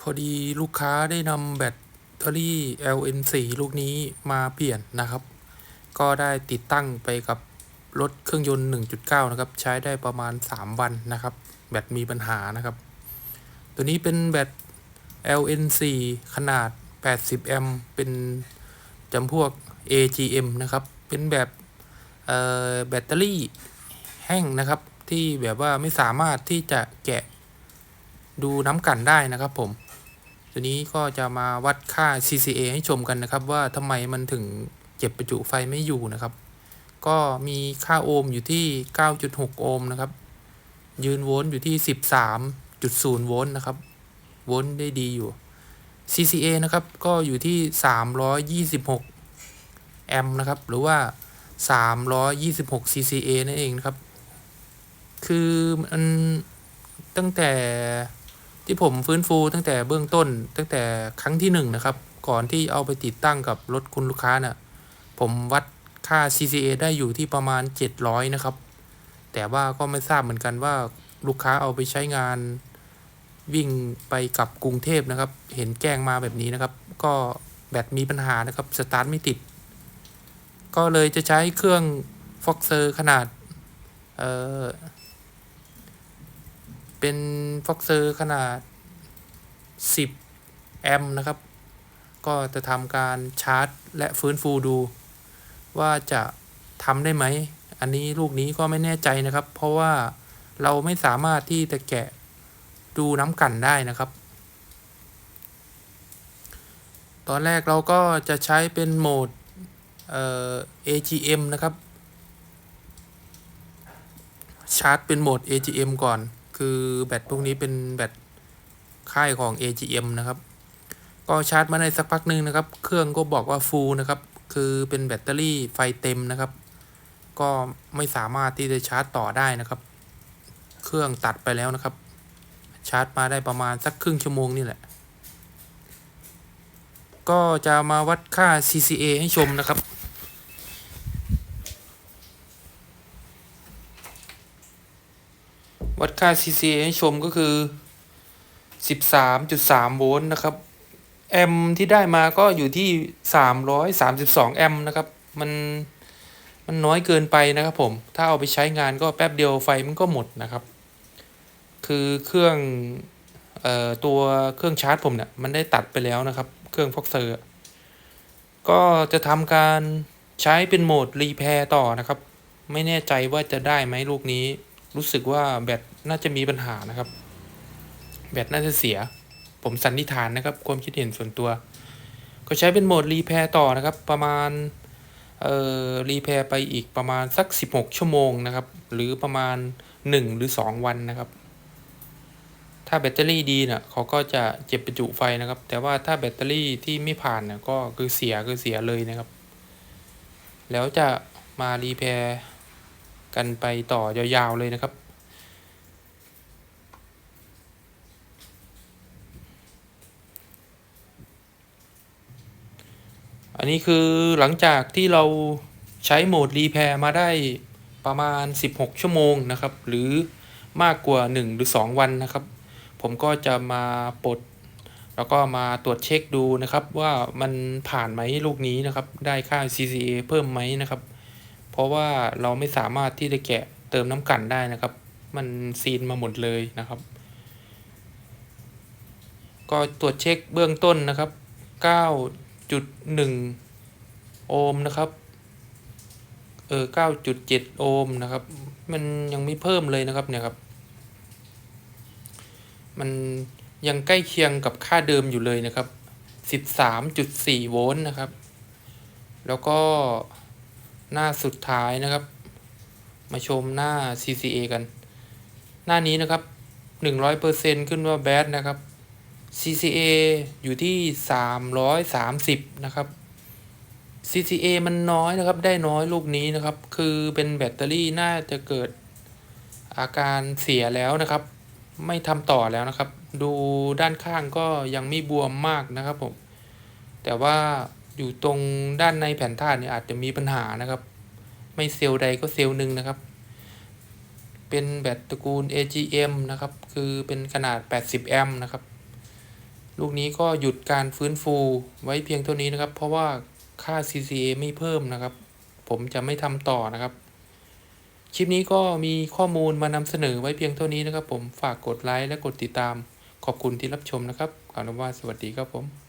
พอดีลูกค้าได้นำแบตเตอรี่ LN4 ลูกนี้มาเปลี่ยนนะครับ ก็ได้ติดตั้งไปกับรถเครื่องยนต์ 1.9 นะครับ ใช้ได้ประมาณ 3 วันนะครับ แบตมีปัญหานะครับ ตัวนี้เป็นแบต LN4 ขนาด 80 แอมป์เป็นจำพวก AGM นะครับ เป็นแบบแบตเตอรี่แห้งนะครับ ที่แบบว่าไม่สามารถที่จะแกะ ดูน้ำกันได้นะครับผม ตัวนี้ก็จะมาวัดค่า CCA ให้ชมกันนะครับ ว่าทำไมมันถึงเก็บประจุไฟไม่อยู่นะครับ ก็มีค่าโอห์มอยู่ที่ 9.6 โอห์มนะครับ ยืนโวลต์อยู่ที่ 13.0 โวลต์นะครับ โวลต์ได้ดีอยู่ CCA นะครับ ก็อยู่ที่ 326 แอมป์นะครับ หรือว่า 326 CCA นั่นเองนะครับ คือมันตั้งแต่ ที่ผมฟื้นฟูตั้งแต่เบื้องต้นตั้งแต่ครั้งที่หนึ่งนะครับ ก่อนที่เอาไปติดตั้งกับรถคุณลูกค้าน่ะผมวัดค่า CCA ได้อยู่ที่ประมาณ 700 นะครับ แต่ว่าก็ไม่ทราบเหมือนกันว่าลูกค้าเอาไปใช้งานวิ่งไปกับกรุงเทพนะครับ เห็นแจ้งมาแบบนี้นะครับ ก็แบตมีปัญหานะครับ สตาร์ทไม่ติด ก็เลยจะใช้เครื่องฟ็อกเซอร์ขนาด เอ่อ เป็นฟ็อกเซอร์ขนาด 10 แอมป์นะครับ ก็จะทำการชาร์จและฟื้นฟูดู ว่าจะทำได้ไหม อันนี้ลูกนี้ก็ไม่แน่ใจนะครับ เพราะว่าเราไม่สามารถที่จะแกะดูน้ำกันได้นะครับ ตอนแรกเราก็จะใช้เป็นโหมดเอ่อ AGM นะครับ ชาร์จเป็นโหมด AGM ก่อน คือแบตพวกนี้เป็นแบตค่ายของ AGM นะครับ ก็ชาร์จมาได้สักพักหนึ่งนะครับ เครื่องก็บอกว่า full นะครับ คือเป็นแบตเตอรี่ไฟเต็มนะครับ ก็ไม่สามารถที่จะชาร์จต่อได้นะครับ เครื่องตัดไปแล้วนะครับ ชาร์จมาได้ประมาณสักครึ่งชั่วโมงนี่แหละ ก็จะมาวัดค่า CCA ให้ชมนะครับ วัดค่า CCA ให้ชมก็คือ 13.3 โวลต์นะครับ แอมที่ได้มาก็อยู่ที่ 332 แอมนะครับ มันมันน้อยเกินไปนะครับผม ถ้าเอาไปใช้งานก็แป๊บเดียวไฟมันก็หมดนะครับ คือเครื่องเอ่อตัวเครื่องชาร์จผมเนี่ยมันได้ตัดไปแล้วนะครับ เครื่องฟอกเซอร์ ก็จะทำการใช้เป็นโหมดรีแพร์ต่อนะครับ ไม่แน่ใจว่าจะได้ไหมลูกนี้ รู้สึกว่าแบตน่าจะมีปัญหานะครับ แบตน่าจะเสีย ผมสันนิษฐานนะครับ ความคิดเห็นส่วนตัว ก็ใช้เป็นโหมดรีแพร์ต่อนะครับ ประมาณเอ่อรีแพร์ไปอีกประมาณสัก 16 ชั่วโมงนะครับ หรือประมาณ 1 หรือ 2 วันนะครับ ถ้าแบตเตอรี่ดีเนี่ยเขาก็จะเก็บประจุไฟนะครับ แต่ว่าถ้าแบตเตอรี่ที่ไม่ผ่านเนี่ยก็คือเสียคือเสียเลยนะครับ แล้วจะมารีแพร์ กันไปต่อยาวๆเลยนะครับ อันนี้คือหลังจากที่เราใช้โหมดรีแพร์มาได้ประมาณ 16 ชั่วโมงนะครับ หรือมากกว่า 1 หรือ 2 วันนะครับ ผมก็จะมาปลดแล้วก็มาตรวจเช็คดูนะครับว่ามันผ่านไหมลูกนี้นะครับ ได้ค่า CCA เพิ่มไหมนะครับ ราะว่าเราไม่สามารถที่จะแกะเติมน้ำกันได้นะครับ มันซีนมาหมดเลยนะครับ ก็ตรวจเช็คเบื้องต้นนะครับ 9.1 โอห์มนะครับ เออ 9.7 โอห์มนะครับ มันยังไม่เพิ่มเลยนะครับเนี่ยครับ มันยังใกล้เคียงกับค่าเดิมอยู่เลยนะครับ 13.4 โวลต์นะครับ แล้วก็ หน้าสุดท้ายนะครับ มาชมหน้า CCA กัน หน้านี้นะครับ 100%ขึ้นว่าแบดนะครับ CCA อยู่ที่ 330 นะครับ CCA มันน้อยนะครับ ได้น้อยลูกนี้นะครับ คือเป็นแบตเตอรี่น่าจะเกิดอาการเสียแล้วนะครับ ไม่ทำต่อแล้วนะครับ ดูด้านข้างก็ยังไม่บวมมากนะครับผม แต่ว่า อยู่ตรงด้านในแผ่นธาตุเนี่ยอาจจะมีปัญหานะครับ ไม่เซลล์ใดก็เซลล์หนึ่งนะครับ เป็นแบตตระกูล AGM นะครับ คือเป็นขนาด 80 แอมป์นะครับ ลูกนี้ก็หยุดการฟื้นฟูไว้เพียงเท่านี้นะครับ เพราะว่าค่า CCA ไม่เพิ่มนะครับ ผมจะไม่ทำต่อนะครับ คลิปนี้ก็มีข้อมูลมานำเสนอไว้เพียงเท่านี้นะครับ ผมฝากกดไลค์และกดติดตาม ขอบคุณที่รับชมนะครับกล่าวนว่าสวัสดีครับผม